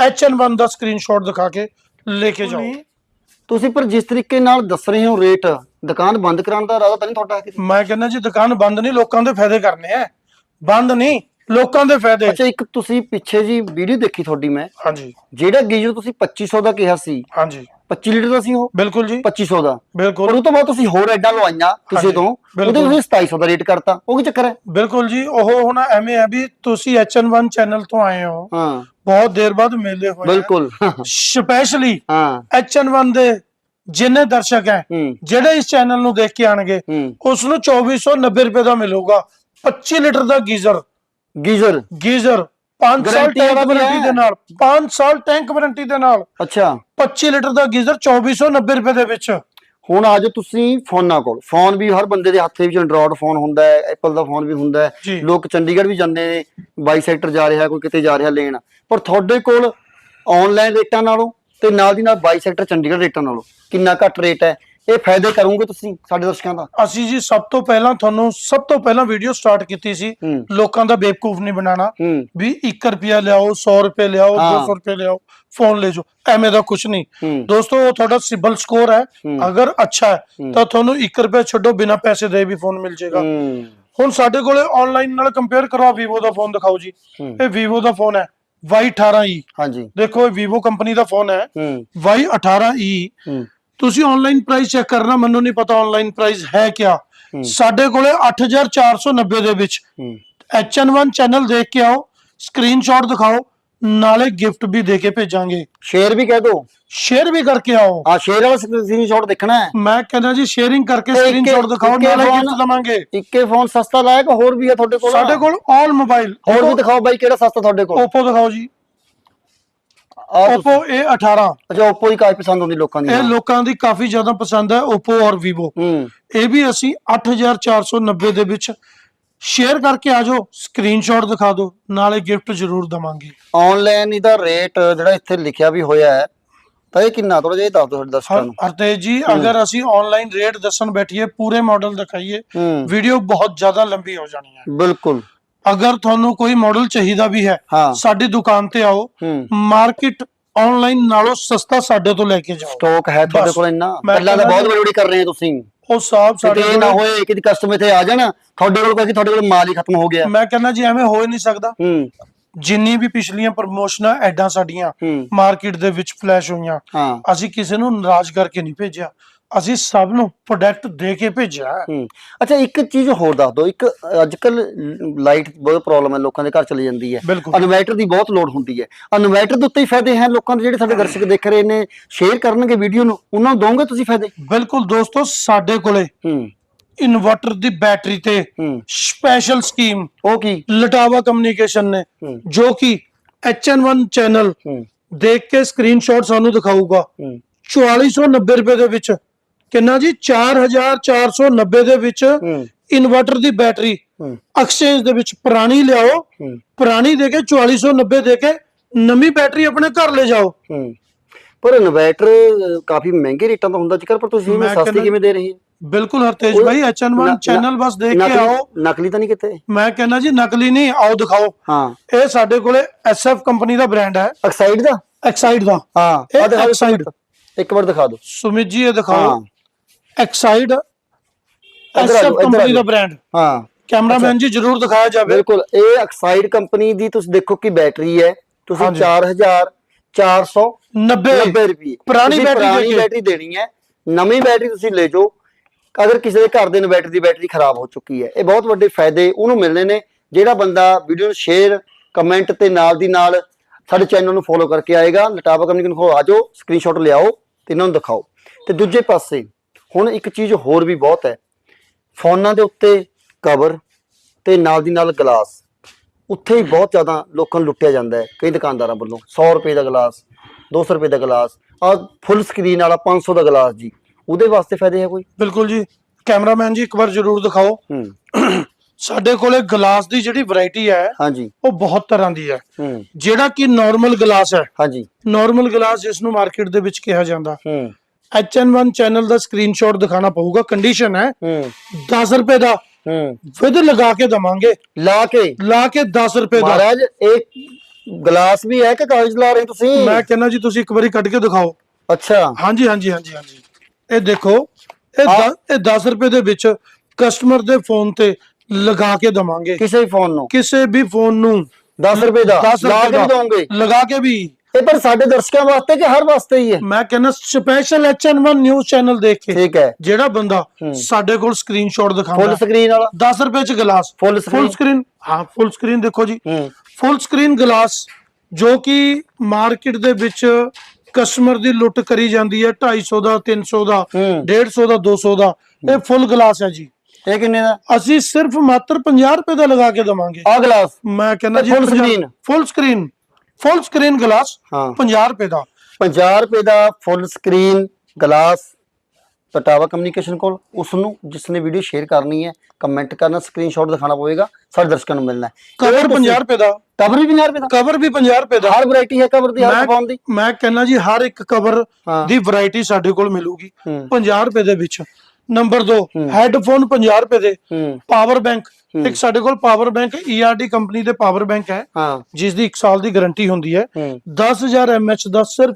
HN1 ਦਾ ਸਕਰੀਨਸ਼ਾਟ ਦਿਖਾ ਕੇ ਲੈ ਕੇ ਜਾਓ। ਤੁਸੀਂ ਪਰ ਜਿਸ ਤਰੀਕੇ ਨਾਲ ਦੱਸ ਰਹੇ ਹੋ ਰੇਟ ਦੁਕਾਨ ਬੰਦ ਕਰਾਉਣ ਦਾ ਇਰਾਦਾ ਤਾਂ ਨਹੀਂ ਤੁਹਾਡਾ ਮੈਂ ਕਹਿੰਦਾ ਜੀ ਦੁਕਾਨ ਬੰਦ ਨਹੀਂ ਲੋਕਾਂ ਦੇ ਫਾਇਦੇ ਕਰਨੇ ਆ। ਬੰਦ ਨਹੀਂ ਲੋਕਾਂ ਦੇ ਫਾਇਦੇ। ਅੱਛਾ ਇੱਕ ਤੁਸੀਂ ਪਿੱਛੇ ਜੀ ਵੀਡੀਓ ਦੇਖੀ ਤੁਹਾਡੀ ਮੈਂ। ਹਾਂਜੀ। ਜਿਹੜਾ ਗੀਜ਼ਰ ਤੁਸੀਂ 2500 ਦਾ ਕਿਹਾ ਸੀ। ਹਾਂਜੀ। 25 ਲੀਟਰ ਦਾ ਸੀ ਉਹ? ਬਿਲਕੁਲ ਜੀ। 2500 ਦਾ। ਪਰ ਬਿਲਕੁਲ ਉਹ ਤੋਂ ਬਾਅਦ ਤੁਸੀਂ ਹੋਰ ਐਡਾਂ ਲਵਾਈਆਂ ਕਿਸੇ ਤੋਂ ਉਹਦੇ। ਤੁਸੀਂ 2700 ਦਾ ਰੇਟ ਕਰਤਾ। ਉਹ ਕੀ ਚੱਕਰ ਹੈ? ਬਿਲਕੁਲ ਜੀ ਉਹ ਹੁਣ ਐਵੇਂ ਹੈ ਵੀ ਤੁਸੀਂ HN1 ਚੈਨਲ ਤੋਂ ਆਏ ਹੋ। ਹਾਂ। ਬਹੁਤ ਦੇਰ ਬਾਅਦ ਮਿਲੇ ਹੋਏ ਬਿਲਕੁਲ। ਸਪੈਸ਼ਲੀ ਹਾਂ। HN1 ਦੇ ਜਿੰਨੇ ਦਰਸ਼ਕ ਹੈ ਜਿਹੜੇ ਇਸ ਚੈਨਲ ਨੂੰ ਦੇਖ ਕੇ ਆਣਗੇ ਉਸ ਨੂੰ 2490 ਰੁਪਏ ਦਾ ਮਿਲੂਗਾ। 25 ਲੀਟਰ ਦਾ ਗੀਜ਼ਰ। ਗੀਜ਼ਰ। ਗੀਜ਼ਰ। 5 ਸਾਲ Guarantee ਟੈਂਕ ਵੀ ਵਾਰੰਟੀ ਹੈ। ਦੇ ਨਾਲ 5 ਸਾਲ ਟੈਂਕ ਵਾਰੰਟੀ ਦੇ ਨਾਲ। ਅੱਛਾ। 25 ਲੀਟਰ ਦਾ ਗੀਜ਼ਰ 2490 ਰੁਪਏ ਦੇ ਵਿੱਚ। ਹੁਣ ਅੱਜ ਤੁਸੀਂ ਫੋਨਾਂ ਕੋਲ ਫੋਨ ਵੀ ਹਰ ਬੰਦੇ ਦੇ ਹੱਥ ਵਿੱਚ ਐਂਡਰੋਇਡ ਫੋਨ ਹੁੰਦਾ ਹੈ ਐਪਲ ਦਾ ਫੋਨ ਵੀ ਹੁੰਦਾ ਹੈ। ਜੀ। ਲੋਕ ਚੰਡੀਗੜ੍ਹ ਵੀ ਜਾਂਦੇ ਨੇ ਬਾਈ ਸੈਕਟਰ ਜਾ ਰਿਹਾ ਕੋਈ ਕਿਤੇ ਜਾ ਰਿਹਾ ਲੈਣ। ਪਰ ਤੁਹਾਡੇ ਕੋਲ ਆਨਲਾਈਨ ਰੇਟਾਂ ਨਾਲੋਂ ਤੇ ਨਾਲ ਦੀ ਨਾਲ ਬਾਈ ਸੈਕਟਰ ਚੰਡੀਗੜ੍ਹ ਰੇਟਾਂ ਨਾਲੋਂ ਕਿੰਨਾ ਘੱਟ ਰੇਟ ਹੈ? ਇਹ ਫਾਇਦੇ ਕਰੋਗੇ ਤੁਸੀਂ ਸਾਡੇ ਦਰਸ਼ਕਾਂ ਦਾ? ਅਸੀਂ ਜੀ ਸਭ ਤੋਂ ਪਹਿਲਾਂ ਤੁਹਾਨੂੰ ਸਭ ਤੋਂ ਪਹਿਲਾਂ ਵੀਡੀਓ ਸਟਾਰਟ ਕੀਤੀ ਸੀ। ਹੂੰ। ਲੋਕਾਂ ਦਾ ਬੇਵਕੂਫ ਨਹੀਂ ਬਣਾਉਣਾ। ਹੂੰ। ਵੀ 1 ਰੁਪਿਆ ਲਿਆਓ 100 ਰੁਪਏ ਲਿਆਓ ਹਾਂ। 200 ਰੁਪਏ ਲਿਆਓ ਫੋਨ ਲੈ ਜਾਓ ਐਵੇਂ ਦਾ ਕੁਝ ਨਹੀਂ। ਹੂੰ। ਦੋਸਤੋ ਉਹ ਤੁਹਾਡਾ ਸਿਬਲ ਸਕੋਰ ਹੈ। ਹੂੰ। ਅਗਰ ਅੱਛਾ ਹੈ। ਤਾਂ ਤੁਹਾਨੂੰ 1 ਰੁਪਏ ਛੱਡੋ ਬਿਨਾ ਪੈਸੇ ਦੇ ਵੀ ਫੋਨ ਮਿਲ ਜਾਏਗਾ। ਹੂੰ। ਹੁਣ ਸਾਡੇ ਕੋਲੇ ਆਨਲਾਈਨ ਨਾਲ ਕੰਪੇਅਰ ਕਰੋ ਵੀਵੋ ਦਾ ਫੋਨ ਦਿਖਾਓ ਜੀ। ਹੂੰ। ਇਹ ਵੀਵੋ ਦਾ ਫੋਨ ਹੈ Y18e ਹਾਂਜੀ। ਦੇਖੋ ਇਹ ਵੀਵੋ ਕੰਪਨੀ ਦਾ ਫੋਨ ਹੈ ਹੂੰ। Y18e ਹੂੰ। ਤੁਸੀਂ ਆਨਲਾਈਨ ਪ੍ਰਾਈਸ ਚੈੱਕ ਕਰਨਾ ਮੈਨੂੰ ਨਹੀਂ ਪਤਾ ਆਨਲਾਈਨ ਪ੍ਰਾਈਸ ਹੈ ਕਿਆ। ਸਾਡੇ ਕੋਲੇ 8490 ਦੇ ਵਿੱਚ। ਹੂੰ। HN1 ਚੈਨਲ ਦੇਖ ਕੇ ਆਓ ਸਕਰੀਨਸ਼ਾਟ ਦਿਖਾਓ ਨਾਲੇ ਗਿਫਟ ਵੀ ਦੇ ਕੇ ਭੇਜਾਂਗੇ। ਸ਼ੇਅਰ ਵੀ ਕਹਿ ਦੋ। ਸ਼ੇਅਰ ਵੀ ਕਰਕੇ ਆਓ। ਆ ਸ਼ੇਅਰ ਵਾਲਾ ਸਕਰੀਨਸ਼ਾਟ ਦੇਖਣਾ ਹੈ? ਮੈਂ ਕਹਿੰਦਾ ਜੀ ਸ਼ੇਅਰਿੰਗ ਕਰਕੇ ਸਕਰੀਨਸ਼ਾਟ ਦਿਖਾਓ ਨਾਲੇ ਗਿਫਟ ਦਵਾਂਗੇ। ਇੱਕੇ ਫੋਨ ਸਸਤਾ ਲਾਇਆ ਕਿ ਹੋਰ ਵੀ ਹੈ ਤੁਹਾਡੇ ਕੋਲ? ਸਾਡੇ ਕੋਲ ਆਲ ਮੋਬਾਈਲ ਹੋਰ ਵੀ ਦਿਖਾਓ ਬਾਈ ਕਿਹੜਾ ਸਸਤਾ ਤੁਹਾਡੇ ਕੋਲ? Oppo ਦਿਖਾਓ ਜੀ। ਆ Oppo A18 ਅੱਛਾ Oppo ਦੀ ਕਾਫੀ ਪਸੰਦ ਹੁੰਦੀ ਲੋਕਾਂ ਦੀ ਇਹ ਲੋਕਾਂ ਦੀ ਕਾਫੀ ਜ਼ਿਆਦਾ ਪਸੰਦ ਹੈ Oppo ਔਰ Vivo ਹੂੰ। ਇਹ ਵੀ ਅਸੀਂ 8490 ਦੇ ਵਿੱਚ ਸ਼ੇਅਰ ਕਰਕੇ ਆ ਜਾਓ ਸਕਰੀਨਸ਼ਾਟ ਦਿਖਾ ਦਿਓ ਨਾਲੇ ਗਿਫਟ ਜ਼ਰੂਰ ਦਵਾਂਗੇ। ਆਨਲਾਈਨ ਇਹਦਾ ਰੇਟ ਜਿਹੜਾ ਇੱਥੇ ਲਿਖਿਆ ਵੀ ਹੋਇਆ ਹੈ ਤਾਂ ਇਹ ਕਿੰਨਾ? ਥੋੜਾ ਜਿਹਾ ਇਹ ਦੱਸ ਦਿਓ ਸਾਡੇ ਦਰਸ਼ਕਾਂ ਨੂੰ। ਹਰਤੇਜ ਜੀ ਅਗਰ ਅਸੀਂ ਆਨਲਾਈਨ ਰੇਟ ਦੱਸਣ ਬੈਠੀਏ ਪੂਰੇ ਮਾਡਲ ਦਿਖਾਈਏ ਹੂੰ। ਵੀਡੀਓ ਬਹੁਤ ਜ਼ਿਆਦਾ ਲੰਬੀ ਹੋ ਜਾਣੀ ਹੈ। ਬਿਲਕੁਲ। ਅਗਰ ਤੁਹਾਨੂੰ ਕੋਈ ਮਾਡਲ ਚਾਹੀਦਾ ਵੀ ਹੈ ਹਾਂ। ਸਾਡੀ ਦੁਕਾਨ ਤੇ ਆਓ ਹੂੰ। ਮਾਰਕੀਟ ਆਨਲਾਈਨ ਨਾਲੋਂ ਸਸਤਾ ਸਾਡੇ ਤੋਂ ਲੈ ਕੇ ਜਾਓ। ਸਟਾਕ ਹੈ ਤੁਹਾਡੇ ਬਸ। ਕੋਲ ਇੰਨਾ? ਮੈਂ ਪਹਿਲਾਂ ਤਾਂ ਕਹਿੰਦਾ ਬਹੁਤ ਬੜੀ ਬੜੀ ਕਰ ਰਹੇ ਹੋ ਤੁਸੀਂ। ਉਹ ਸਾਹਿਬ ਸਾਡੇ ਕਿਤੇ ਇਹ ਨਾ ਕੋਲ ਹੋਏ ਕਿ ਕਸਟਮਰ ਇੱਥੇ ਆ ਜਾਣ ਤੁਹਾਡੇ ਕੋਲ ਕੋਈ ਤੁਹਾਡੇ ਕੋਲ ਮਾਲ ਹੀ ਖਤਮ ਹੋ ਗਿਆ। ਮੈਂ ਕਹਿੰਦਾ ਜੀ ਐਵੇਂ ਹੋ ਹੀ ਨਹੀਂ ਸਕਦਾ। ਹੂੰ। ਜਿੰਨੀ ਵੀ ਪਿਛਲੀਆਂ ਪ੍ਰਮੋਸ਼ਨਾਂ ਐਡਾਂ ਸਾਡੀਆਂ ਹੂੰ। ਮਾਰਕੀਟ ਦੇ ਵਿੱਚ ਫਲੈਸ਼ ਹੋਈਆਂ ਹਾਂ। ਅਸੀਂ ਕਿਸੇ ਨੂੰ ਨਾਰਾਜ਼ ਕਰਕੇ ਨਹੀਂ ਭੇਜਿਆ। ਅਸੀਂ ਸਭ ਨੂੰ ਪ੍ਰੋਡਕਟ ਦੇ ਕੇ ਭੇਜਿਆ ਹੈ। ਹੂੰ। ਅੱਛਾ ਇੱਕ ਚੀਜ਼ ਹੋਰ ਦੱਸ ਦਿਓ। ਇੱਕ ਅੱਜ ਕੱਲ ਲਾਈਟ ਬਹੁਤ ਪ੍ਰੋਬਲਮ ਹੈ ਲੋਕਾਂ ਦੇ ਘਰ ਚਲੀ ਜਾਂਦੀ ਹੈ। ਬਿਲਕੁਲ। ਇਨਵਰਟਰ ਦੀ ਬਹੁਤ ਲੋੜ ਹੁੰਦੀ ਹੈ। ਇਨਵਰਟਰ ਦੇ ਉੱਤੇ ਹੀ ਫਾਇਦੇ ਹੈ ਲੋਕਾਂ ਦੇ ਜਿਹੜੇ ਸਾਡੇ ਦਰਸ਼ਕ ਦੇਖ ਰਹੇ ਨੇ ਸ਼ੇਅਰ ਕਰਨਗੇ ਵੀਡੀਓ ਨੂੰ ਉਹਨਾਂ ਨੂੰ ਦੋਗੇ ਤੁਸੀਂ ਫਾਇਦੇ? ਬਿਲਕੁਲ ਦੋਸਤੋ ਸਾਡੇ ਕੋਲੇ ਹੂੰ। ਇਨਵਰਟਰ ਦੀ ਬੈਟਰੀ ਤੇ ਹੂੰ। ਸਪੈਸ਼ਲ ਸਕੀਮ ਉਹ ਕੀ? ਲਟਾਵਾ ਕਮਿਊਨੀਕੇਸ਼ਨ ਨੇ ਹੂੰ। ਜੋ ਕਿ HN1 ਚੈਨਲ ਹੂੰ। ਦੇਖ ਕੇ ਸਕਰੀਨਸ਼ਾਟ ਸਾਨੂੰ ਦਿਖਾਊਗਾ। ਹੂੰ। 4490 ਰੁਪਏ ਦੇ ਵਿੱਚ ਕਿੰਨਾ ਜੀ? 4490 ਦੇ ਵਿੱਚ ਇਨਵਰਟਰ ਦੀ ਬੈਟਰੀ ਐਕਸਚੇਂਜ ਦੇ ਵਿੱਚ ਪੁਰਾਣੀ ਲਿਆਓ ਪੁਰਾਣੀ ਦੇ ਕੇ 4490 ਦੇ ਕੇ ਨਵੀਂ ਬੈਟਰੀ ਆਪਣੇ ਘਰ ਲੈ ਜਾਓ। ਪਰ ਇਨਵਰਟਰ ਕਾਫੀ ਮਹਿੰਗੇ ਰੇਟਾਂ ਦਾ ਹੁੰਦਾ ਜੇਕਰ ਪਰ ਤੁਸੀਂ ਇਹਨੂੰ ਮੈਂ ਸਸਤੀ ਕਿਵੇਂ ਦੇ ਰਹੇ ਹੋ? ਬਿਲਕੁਲ ਹਰਤੇਜ ਭਾਈ HN1 ਨਾ- ਚੈਨਲ ਬਸ ਦੇਖ ਕੇ ਆਓ। ਨਕਲੀ ਤਾਂ ਨਹੀਂ ਕਿਤੇ? ਮੈਂ ਕਹਿੰਦਾ ਜੀ ਨਕਲੀ ਨਹੀਂ ਆਓ ਦਿਖਾਓ। ਹਾਂ। ਇਹ ਸਾਡੇ ਕੋਲੇ SF ਕੰਪਨੀ ਦਾ ਬ੍ਰਾਂਡ ਹੈ। ਐਕਸਾਈਡ ਦਾ? ਐਕਸਾਈਡ ਦਾ। ਹਾਂ ਇਹ। ਇੱਕ ਵਾਰ ਦਿਖਾ ਦਿਓ। ਸੁਮਿਤ ਜੀ ਇਹ ਦਿਖਾਓ। ਐਕਸਾਈਡ ਇੱਧਰ ਆ ਜਾਓ, SF ਇੱਧਰ ਆ ਕੰਪਨੀ ਦਾ ਜਾਓ। ਬ੍ਰਾਂਡ ਹਾਂ। ਕੈਮਰਾਮੈਨ ਜੀ ਜਰੂਰ ਦਿਖਾਇਆ ਜਾਵੇ। ਬਿਲਕੁਲ ਇਹ ਐਕਸਾਈਡ ਕੰਪਨੀ ਦੀ ਤੁਸੀਂ ਦੇਖੋ ਕਿ ਬੈਟਰੀ ਹੈ। ਤੁਸੀਂ ਹਾਂਜੀ। 4490 90 ਰੁਪਏ। ਪੁਰਾਣੀ ਤੁਸੀਂ ਪੁਰਾਣੀ ਦੇ ਕੇ। ਦੇਣੀ ਹੈ। ਨਵੀਂ ਬੈਟਰੀ ਤੁਸੀਂ ਲੈ ਜਾਓ। ਅਗਰ ਕਿਸੇ ਦੇ ਘਰ ਦੇ ਇਨਵਰਟਰ ਦੀ ਬੈਟਰੀ ਖਰਾਬ ਹੋ ਚੁੱਕੀ ਹੈ। ਇਹ ਬਹੁਤ ਵੱਡੇ ਫਾਇਦੇ ਉਹਨੂੰ ਮਿਲਨੇ ਨੇ। ਜਿਹੜਾ ਬੰਦਾ ਵੀਡੀਓ ਨੂੰ ਸ਼ੇਅਰ ਕਮੈਂਟ ਤੇ ਨਾਲ ਦੀ ਨਾਲ ਸਾਡੇ ਚੈਨਲ ਨੂੰ ਫੋਲੋ ਕਰਕੇ ਆਏਗਾ। ਲਟਾਪਾ ਕੰਪਨੀ ਨੂੰ ਆ ਜਾਓ ਸਕਰੀਨਸ਼ਾਟ ਲਿਆਓ ਤੇ ਇਹਨਾਂ ਨੂੰ ਦਿਖਾਓ। ਤੇ ਦੂਜੇ ਪਾਸੇ ਹੁਣ ਇੱਕ ਚੀਜ਼ ਹੋਰ ਵੀ ਬਹੁਤ ਹੈ। ਫੋਨਾਂ ਦੇ ਉੱਤੇ ਕਵਰ ਤੇ ਨਾਲ ਦੀ ਨਾਲ ਗਲਾਸ। ਉੱਥੇ ਹੀ ਬਹੁਤ ਜ਼ਿਆਦਾ ਲੋਕਾਂ ਨੂੰ ਲੁੱਟਿਆ ਜਾਂਦਾ ਹੈ ਕਈ ਦੁਕਾਨਦਾਰਾਂ ਵੱਲੋਂ। 100 ਰੁਪਏ ਦਾ ਗਲਾਸ 200 ਰੁਪਏ ਦਾ ਗਲਾਸ ਆ ਫੁੱਲ ਸਕਰੀਨ ਵਾਲਾ 500 ਦਾ ਗਲਾਸ ਜੀ। ਉਹਦੇ ਵਾਸਤੇ ਫਾਇਦੇ ਹੈ ਕੋਈ? ਬਿਲਕੁਲ ਜੀ। ਕੈਮਰਾਮੈਨ ਜੀ ਇੱਕ ਵਾਰ ਜਰੂਰ ਦਿਖਾਓ। ਸਾਡੇ ਕੋਲੇ ਗਲਾਸ ਦੀ ਜਿਹੜੀ ਵੈਰਾਈਟੀ ਹੈ ਹਾਂਜੀ। ਉਹ ਬਹੁਤ ਤਰ੍ਹਾਂ ਦੀ ਹੈ। ਜਿਹੜਾ ਕਿ ਨਾਰਮਲ ਗਲਾਸ ਹੈ। ਹਾਂਜੀ। ਨਾਰਮਲ ਗਲਾਸ ਜਿਸ ਨੂੰ ਮਾਰਕੀਟ ਦੇ ਵਿੱਚ ਕਿਹਾ ਜਾਂਦਾ। HN1 ਚੈਨਲ ਦਾ ਸਕਰੀਨਸ਼ਾਟ ਦਿਖਾਣਾ ਪਊਗਾ ਕੰਡੀਸ਼ਨ ਹੈ। ਹੂੰ। 10 ਰੁਪਏ ਦਾ। ਹੂੰ। ਵਿਦ ਲਗਾ ਕੇ ਦਵਾਂਗੇ। ਲਾ ਕੇ? ਲਾ ਕੇ 10 ਰੁਪਏ ਦਾ। ਮਹਾਰਾਜ ਇਹ ਗਲਾਸ ਵੀ ਹੈ ਕਿ ਕਾਗਜ਼ ਲਾ ਰਹੇ ਤੁਸੀਂ? ਮੈਂ ਕਹਿੰਦਾ ਜੀ ਤੁਸੀਂ ਇੱਕ ਵਾਰੀ ਕੱਢ ਕੇ ਦਿਖਾਓ। ਅੱਛਾ। ਹਾਂਜੀ ਹਾਂਜੀ ਹਾਂਜੀ ਹਾਂਜੀ। ਇਹ ਦੇਖੋ ਇਹ ਇਹ 10 ਰੁਪਏ ਦੇ ਵਿੱਚ ਕਸਟਮਰ ਦੇ ਫੋਨ ਤੇ ਲਗਾ ਕੇ ਦਵਾਂਗੇ। ਕਿਸੇ ਵੀ ਫੋਨ ਨੂੰ? ਕਿਸੇ ਵੀ ਫੋਨ ਨੂੰ। 10 ਰੁਪਏ ਦਾ? 10 ਲਾ ਕੇ ਵੀ ਦੋਗੇ ਲਗਾ ਕੇ ਵੀ। ਇਹ ਪਰ ਸਾਡੇ ਦਰਸ਼ਕਾਂ ਵਾਸਤੇ ਕਿ ਹਰ ਵਾਸਤੇ ਹੀ ਹੈ? ਮੈਂ ਕਹਿੰਦਾ ਸਪੈਸ਼ਲ HN1 ਨਿਊਜ਼ ਚੈਨਲ ਦੇਖ ਕੇ ਠੀਕ ਹੈ। ਜਿਹੜਾ ਬੰਦਾ। ਸਾਡੇ ਕੋਲ ਸਕਰੀਨਸ਼ਾਟ ਫੁੱਲ ਦਿਖਾਉਂਦਾ ਸਕਰੀਨ ਵਾਲਾ। 10 ਰੁਪਏ ਚ glass full full screen screen ਹਾਂ ਫੁੱਲ ਸਕਰੀਨ ਦੇਖੋ ਜੀ। ਫੁੱਲ ਸਕਰੀਨ ਗਲਾਸ ਜੋ ਕਿ ਮਾਰਕੀਟ ਦੇ ਵਿੱਚ ਕਸਟਮਰ ਦੀ ਲੁੱਟ ਕਰੀ ਜਾਂਦੀ ਹੈ। 250 ਦਾ 300 ਦਾ ਹੂੰ। 150 ਦਾ 200 ਦਾ। ਇਹ ਫੁੱਲ ਗਲਾਸ ਹੈ ਜੀ। ਇਹ ਕਿੰਨੇ ਦਾ? ਅਸੀਂ ਸਿਰਫ ਮਾਤਰ 50 ਰੁਪਏ ਦਾ ਲਗਾ ਕੇ ਦਵਾਂਗੇ। ਆ ਗਲਾਸ ਮੈਂ ਕਹਿੰਦਾ ਜੀ full screen? Full screen full screen glass ਹਾਂ। 50 ਰੁਪਏ ਦਾ। 50 ਰੁਪਏ ਦਾ ਫੁੱਲ ਸਕਰੀਨ ਗਲਾਸ ਪਟਾਵਾ ਕਮਿਊਨੀਕੇਸ਼ਨ ਕੋਲ। ਉਸ ਨੂੰ ਜਿਸ ਨੇ ਵੀਡੀਓ ਸ਼ੇਅਰ ਕਰਨੀ ਹੈ ਕਮੈਂਟ ਕਰਨਾ ਸਕਰੀਨਸ਼ਾਟ ਦਿਖਾਣਾ ਪਵੇਗਾ ਸਾਡੇ ਦਰਸ਼ਕਾਂ ਨੂੰ ਮਿਲਣਾ ਹੈ। ਕਵਰ 50 ਰੁਪਏ ਦਾ। ਕਵਰ ਵੀ 50 ਰੁਪਏ ਦਾ। ਕਵਰ ਵੀ 50 ਰੁਪਏ ਦਾ। ਹਰ ਵੈਰਾਈਟੀ ਹੈ ਕਵਰ ਦੀ ਹਰ ਫੋਨ ਦੀ। ਮੈਂ ਕਹਿੰਦਾ ਜੀ ਹਰ ਇੱਕ ਕਵਰ ਦੀ ਵੈਰਾਈਟੀ ਸਾਡੇ ਕੋਲ ਮਿਲੂਗੀ। ਹੂੰ। 50 ਰੁਪਏ ਦੇ ਵਿੱਚ। ਨੰਬਰ 2 ਹੂੰ। ਹੈੱਡਫੋਨ 50 ਰੁਪਏ ਦੇ। Power bank. ਇੱਕ ਸਾਡੇ ਕੋਲ ਪਾਵਰ ਬੈਂਕ ERD ਕੰਪਨੀ ਦੇ ਪਾਵਰ ਬੈਂਕ ਹੈ। ਜਿਸ ਦੀ 1 ਸਾਲ ਦੀ ਗਾਰੰਟੀ ਹੁੰਦੀ ਹੈ। ਹੂੰ। 10000 mAh ਦਾ ਸਿਰਫ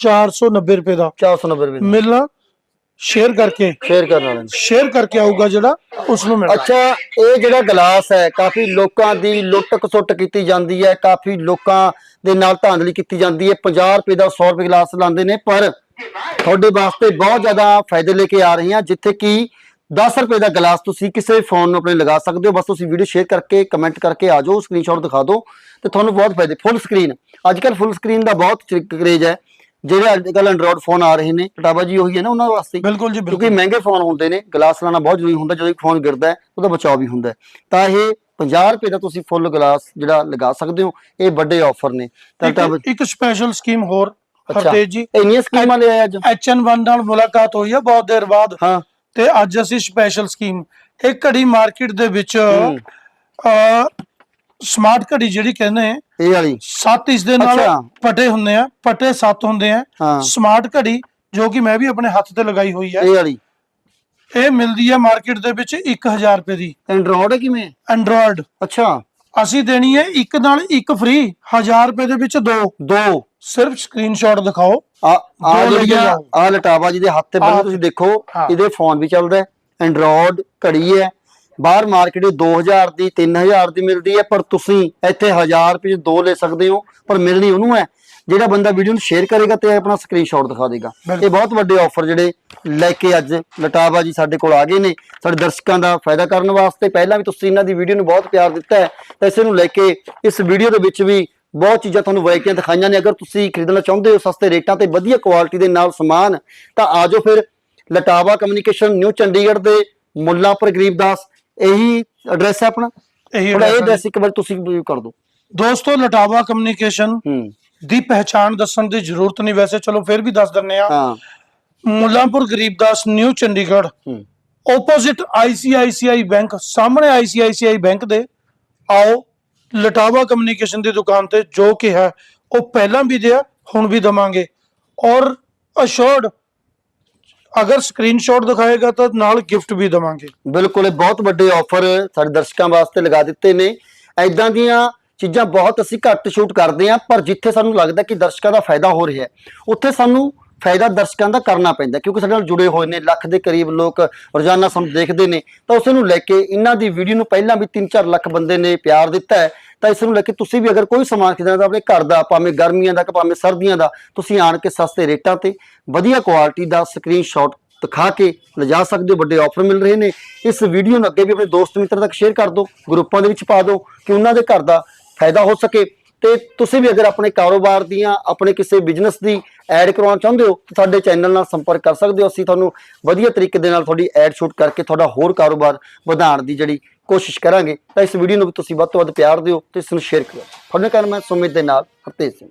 490 ਰੁਪਏ ਦਾ। 490 ਰੁਪਏ ਮਿਲਣਾ ਸ਼ੇਅਰ ਕਰਕੇ। ਸ਼ੇਅਰ ਕਰਨ ਵਾਲੇ। ਸ਼ੇਅਰ ਕਰਕੇ ਆਊਗਾ ਜਿਹੜਾ ਉਸ ਨੂੰ ਮਿਲਣਾ। ਅੱਛਾ ਇਹ ਜਿਹੜਾ ਗਲਾਸ ਹੈ ਕਾਫੀ ਲੋਕਾਂ ਦੀ ਲੁੱਟ ਖਸੁੱਟ ਕੀਤੀ ਜਾਂਦੀ ਹੈ। ਕਾਫੀ ਲੋਕਾਂ ਦੇ ਨਾਲ ਧਾਂਦਲੀ ਕੀਤੀ ਜਾਂਦੀ ਹੈ। 50 ਰੁਪਏ ਦਾ 100 ਰੁਪਏ ਗਲਾਸ ਲਾਉਂਦੇ ਨੇ ਪਰ ਤੁਹਾਡੇ ਵਾਸਤੇ ਬਹੁਤ ਜ਼ਿਆਦਾ ਫਾਇਦੇ ਲੈ ਕੇ ਆ ਰਹੇ ਹਾਂ ਜਿੱਥੇ ਕਿ 10 ਰੁਪਏ ਦਾ ਗਲਾਸ ਤੁਸੀਂ ਕਿਸੇ ਫੋਨ ਨੂੰ ਆਪਣੇ ਲਗਾ ਸਕਦੇ ਹੋ। ਬਸ ਤੁਸੀਂ ਵੀਡੀਓ ਸ਼ੇਅਰ ਕਰਕੇ ਕਮੈਂਟ ਕਰਕੇ ਆ ਜਾਓ ਸਕਰੀਨਸ਼ਾਟ ਦਿਖਾ ਦਿਓ ਤੇ ਤੁਹਾਨੂੰ ਬਹੁਤ ਫਾਇਦੇ। ਫੁੱਲ ਸਕਰੀਨ ਅੱਜ ਕੱਲ ਫੁੱਲ ਸਕਰੀਨ ਦਾ ਬਹੁਤ ਕਰੇਜ ਹੈ। ਜਿਹੜੇ ਅੱਜ ਕੱਲ ਐਂਡਰੋਇਡ ਫੋਨ ਆ ਰਹੇ ਨੇ ਟਾਬਾ ਜੀ ਉਹੀ ਹੈ ਨਾ ਉਹਨਾਂ ਵਾਸਤੇ। ਬਿਲਕੁਲ ਜੀ ਕਿਉਂਕਿ ਮਹਿੰਗੇ ਫੋਨ ਹੁੰਦੇ ਨੇ ਗਲਾਸ ਲਾਣਾ ਬਹੁਤ ਜ਼ਰੂਰੀ ਹੁੰਦਾ ਜਦੋਂ ਫੋਨ ਗਿਰਦਾ ਹੈ ਉਹਦਾ ਬਚਾਅ ਵੀ ਹੁੰਦਾ ਤਾਂ ਇਹ 50 ਰੁਪਏ ਦਾ ਤੁਸੀਂ ਫੁੱਲ ਗਲਾਸ ਜਿਹੜਾ ਲਗਾ ਸਕਦੇ ਹੋ ਇਹ ਵੱਡੇ ਆਫਰ ਨੇ। ਤਾਂ ਇੱਕ- ਸਪੈਸ਼ਲ ਸਕੀਮ ਹੋਰ। ਹਰਤੇਜ ਜੀ ਇੰਨੀਆਂ ਸਕੀਮਾਂ ਲੈ ਆਏ ਅੱਜ। HN1 ਨਾਲ ਮੁਲਾਕਾਤ ਹੋਈ ਹੈ ਬਹੁਤ ਦੇਰ ਬਾਅਦ। ਹਾਂ। ਤੇ ਅੱਜ ਅਸੀਂ ਸਪੈਸ਼ਲ ਸਕੀਮ ਇਹ ਘੜੀ ਮਾਰਕੀਟ ਦੇ ਵਿੱਚ। ਸਮਾਰਟ ਘੜੀ ਜਿਹੜੀ ਕਹਿੰਦੇ ਇਹ ਵਾਲੀ। ਸੱਤ ਇਸ ਦੇ ਨਾਲ। ਪਟੇ ਹੁੰਦੇ ਆ ਪਟੇ ਸੱਤ ਹੁੰਦੇ ਆ। ਸਮਾਰਟ ਘੜੀ ਜੋ ਕਿ ਮੈਂ ਵੀ ਆਪਣੇ ਹੱਥ ਤੇ ਲਗਾਈ ਹੋਈ ਹੈ ਇਹ ਵਾਲੀ। ਇਹ ਮਿਲਦੀ ਹੈ ਮਾਰਕੀਟ ਦੇ ਵਿੱਚ 1000 ਰੁਪਏ ਦੀ। ਐਂਡਰੋਇਡ ਹੈ ਕਿਵੇਂ? ਐਂਡਰੋਇਡ ਅੱਛਾ। ਅਸੀਂ ਦੇਣੀ ਹੈ ਇੱਕ ਨਾਲ ਇੱਕ ਫ੍ਰੀ 1000 ਰੁਪਏ ਦੇ ਵਿੱਚ ਦੋ ਦੋ ਸਿਰਫ ਸਕਰੀਨਸ਼ਾਟ ਦਿਖਾਓ ਆ ਆ ਦੋ। ਆ ਲਟਾਵਾ ਜੀ ਦੇ ਹੱਥ ਤੇ ਬੰਨੇ ਆਹ। ਤੁਸੀਂ ਦੇਖੋ ਹਾਂ। ਇਹਦੇ ਫੋਨ ਵੀ ਚੱਲਦਾ ਹੈ ਐਂਡਰੋਇਡ ਘੜੀ ਹੈ ਬਾਹਰ ਮਾਰਕੀਟ 2000 ਦੀ 3000 ਦੀ ਮਿਲਦੀ ਹੈ ਪਰ ਤੁਸੀਂ ਇੱਥੇ 1000 ਰੁਪਏ 'ਚ ਦੋ ਲੈ ਸਕਦੇ ਹੋ ਪਰ ਮਿਲਣੀ ਉਹਨੂੰ ਹੈ ਜਿਹੜਾ ਬੰਦਾ ਵੀਡੀਓ ਨੂੰ ਸ਼ੇਅਰ ਕਰੇਗਾ ਤੇ ਆਪਣਾ ਸਕਰੀਨਸ਼ਾਟ ਦਿਖਾ ਦੇਗਾ। ਇਹ ਬਹੁਤ ਵੱਡੇ ਆਫਰ ਜਿਹੜੇ ਲੈ ਕੇ ਅੱਜ ਲਟਾਵਾ ਜੀ ਸਾਡੇ ਕੋਲ ਆ ਗਏ ਨੇ। ਸਾਡੇ ਦਰਸ਼ਕਾਂ ਦਾ ਫਾਇਦਾ ਕਰਨ ਵਾਸਤੇ ਪਹਿਲਾਂ ਵੀ ਤੁਸੀਂ ਇਹਨਾਂ ਦੀ ਵੀਡੀਓ ਨੂੰ ਬਹੁਤ ਪਿਆਰ ਦਿੱਤਾ ਹੈ ਤਾਂ ਇਸੇ ਨੂੰ ਲੈ ਕੇ ਇਸ ਵੀਡੀਓ ਦੇ ਵਿੱਚ ਵੀ ਬਹੁਤ ਚੀਜ਼ਾਂ ਤੁਹਾਨੂੰ ਵੈਰਾਈਟੀਆਂ ਦਿਖਾਈਆਂ ਨੇ। ਅਗਰ ਤੁਸੀਂ ਖਰੀਦਣਾ ਚਾਹੁੰਦੇ ਹੋ ਸਸਤੇ ਰੇਟਾਂ ਤੇ ਵਧੀਆ ਕੁਆਲਿਟੀ ਦੇ ਨਾਲ ਸਮਾਨ ਤਾਂ ਆ ਜਾਓ ਫਿਰ ਲਟਾਵਾ ਕਮਿਊਨੀਕੇਸ਼ਨ ਨਿਊ ਚੰਡੀਗੜ੍ਹ ਦੇ ਮੁੱਲਾਂਪੁਰ ਗਰੀਬਦਾਸ। ਇਹੀ ਐਡਰੈਸ ਹੈ ਆਪਣਾ? ਇਹੀ ਥੋੜਾ ਇਹ। ਐਡਰੈਸ ਇੱਕ ਵਾਰ ਤੁਸੀਂ ਕਰ ਦਿਓ। ਦੋਸਤੋ ਲਟਾਵਾ ਕਮਿਊਨੀਕੇਸ਼ਨ ਹੂੰ। ਦੀ ਪਹਿਚਾਣ ਦੱਸਣ ਦੀ ਜ਼ਰੂਰਤ ਨਹੀਂ ਵੈਸੇ ਚਲੋ ਫਿਰ ਵੀ ਦੱਸ ਦਿੰਨੇ ਆ ਹਾਂ। Mullanpur Garibdas new Chandigarh. Opposite ICICI bank ਸਾਹਮਣੇ ਆਈਸੀਆਈਸੀਆਈ ਬੈਂਕ ਦੇ। ਆਓ ਲਟਾਵਾ ਕਮਿਊਨੀਕੇਸ਼ਨ ਦੀ ਦੁਕਾਨ ਤੇ ਜੋ ਕਿ ਹੈ ਉਹ ਪਹਿਲਾਂ ਵੀ ਦਿਆ ਹੁਣ ਵੀ ਦਵਾਂਗੇ। ਔਰ ਅਸ਼ੋਰਡ ਅਗਰ ਸਕਰੀਨਸ਼ਾਟ ਦਿਖਾਏਗਾ ਤਾਂ ਨਾਲ ਗਿਫਟ ਵੀ ਦਵਾਂਗੇ। ਬਿਲਕੁਲ ਇਹ ਬਹੁਤ ਵੱਡੇ ਆਫਰ ਸਾਡੇ ਦਰਸ਼ਕਾਂ ਵਾਸਤੇ ਲਗਾ ਦਿੱਤੇ ਨੇ। ਐਦਾਂ ਦੀਆਂ ਚੀਜ਼ਾਂ ਬਹੁਤ ਅਸੀਂ ਘੱਟ ਸ਼ੂਟ ਕਰਦੇ ਹਾਂ, ਪਰ ਜਿੱਥੇ ਸਾਨੂੰ ਲੱਗਦਾ ਕਿ ਦਰਸ਼ਕਾਂ ਦਾ ਫਾਇਦਾ ਹੋ ਰਿਹਾ ਉੱਥੇ ਸਾਨੂੰ ਫਾਇਦਾ ਦਰਸ਼ਕਾਂ ਦਾ ਕਰਨਾ ਪੈਂਦਾ ਕਿਉਂਕਿ ਸਾਡੇ ਨਾਲ ਜੁੜੇ ਹੋਏ ਨੇ, ਲੱਖ ਦੇ ਕਰੀਬ ਲੋਕ ਰੋਜ਼ਾਨਾ ਸਾਨੂੰ ਦੇਖਦੇ ਨੇ, ਤਾਂ ਉਸ ਨੂੰ ਲੈ ਕੇ ਇਹਨਾਂ ਦੀ ਵੀਡੀਓ ਨੂੰ ਪਹਿਲਾਂ ਵੀ 3-4 ਲੱਖ ਬੰਦੇ ਨੇ ਪਿਆਰ ਦਿੱਤਾ ਹੈ, ਤਾਂ ਇਸ ਨੂੰ ਲੈ ਕੇ ਤੁਸੀਂ ਵੀ ਅਗਰ ਕੋਈ ਸਮਾਨ ਖਰੀਦਣਾ ਤਾਂ ਆਪਣੇ ਘਰ ਦਾ, ਭਾਵੇਂ ਗਰਮੀਆਂ ਦਾ ਭਾਵੇਂ ਸਰਦੀਆਂ ਦਾ, ਤੁਸੀਂ ਆਣ ਕੇ ਸਸਤੇ ਰੇਟਾਂ ਤੇ ਵਧੀਆ ਕੁਆਲਿਟੀ ਦਾ ਸਕਰੀਨਸ਼ਾਟ ਦਿਖਾ ਕੇ ਲਿਜਾ ਸਕਦੇ ਹੋ, ਵੱਡੇ ਆਫਰ ਮਿਲ ਰਹੇ ਨੇ, ਇਸ ਵੀਡੀਓ ਨੂੰ ਅੱਗੇ ਵੀ ਆਪਣੇ ਦੋਸਤ ਮਿੱਤਰ ਤੱਕ ਸ਼ੇਅਰ ਕਰ ਦਿਓ ਗਰੁੱਪਾਂ ਦੇ ਵਿੱਚ ਪਾ ਦਿਓ, ਕਿ ਉਹਨਾਂ ਦੇ ਘਰ ਦਾ ਫਾਇਦਾ ਹੋ ਸਕੇ। ਤੇ ਤੁਸੀਂ ਵੀ ਅਗਰ ਆਪਣੇ ਕਾਰੋਬਾਰ ਦੀਆਂ, ਆਪਣੇ ਕਿਸੇ ਬਿਜ਼ਨਸ ਦੀ ਐਡ ਕਰਵਾਉਣਾ ਚਾਹੁੰਦੇ ਹੋ, ਤਾਂ ਸਾਡੇ ਚੈਨਲ ਨਾਲ ਸੰਪਰਕ ਕਰ ਸਕਦੇ ਹੋ। ਅਸੀਂ ਤੁਹਾਨੂੰ ਵਧੀਆ ਤਰੀਕੇ ਦੇ ਨਾਲ ਤੁਹਾਡੀ ਐਡ ਸ਼ੂਟ ਕਰਕੇ ਤੁਹਾਡਾ ਹੋਰ ਕਾਰੋਬਾਰ ਵਧਾਉਣ ਦੀ ਜਿਹੜੀ ਕੋਸ਼ਿਸ਼ ਕਰਾਂਗੇ। ਤਾਂ ਇਸ ਵੀਡੀਓ ਨੂੰ ਵੀ ਤੁਸੀਂ ਵੱਧ ਤੋਂ ਵੱਧ ਪਿਆਰ ਦਿਓ ਤੇ ਇਸ ਨੂੰ ਸ਼ੇਅਰ ਕਰੋ ਤੁਹਾਡੇ ਨਾਲ ਮੈਂ ਸੁਮਿਤ ਦੇ ਨਾਲ ਹਰਤੇਜ ਸਿੰਘ।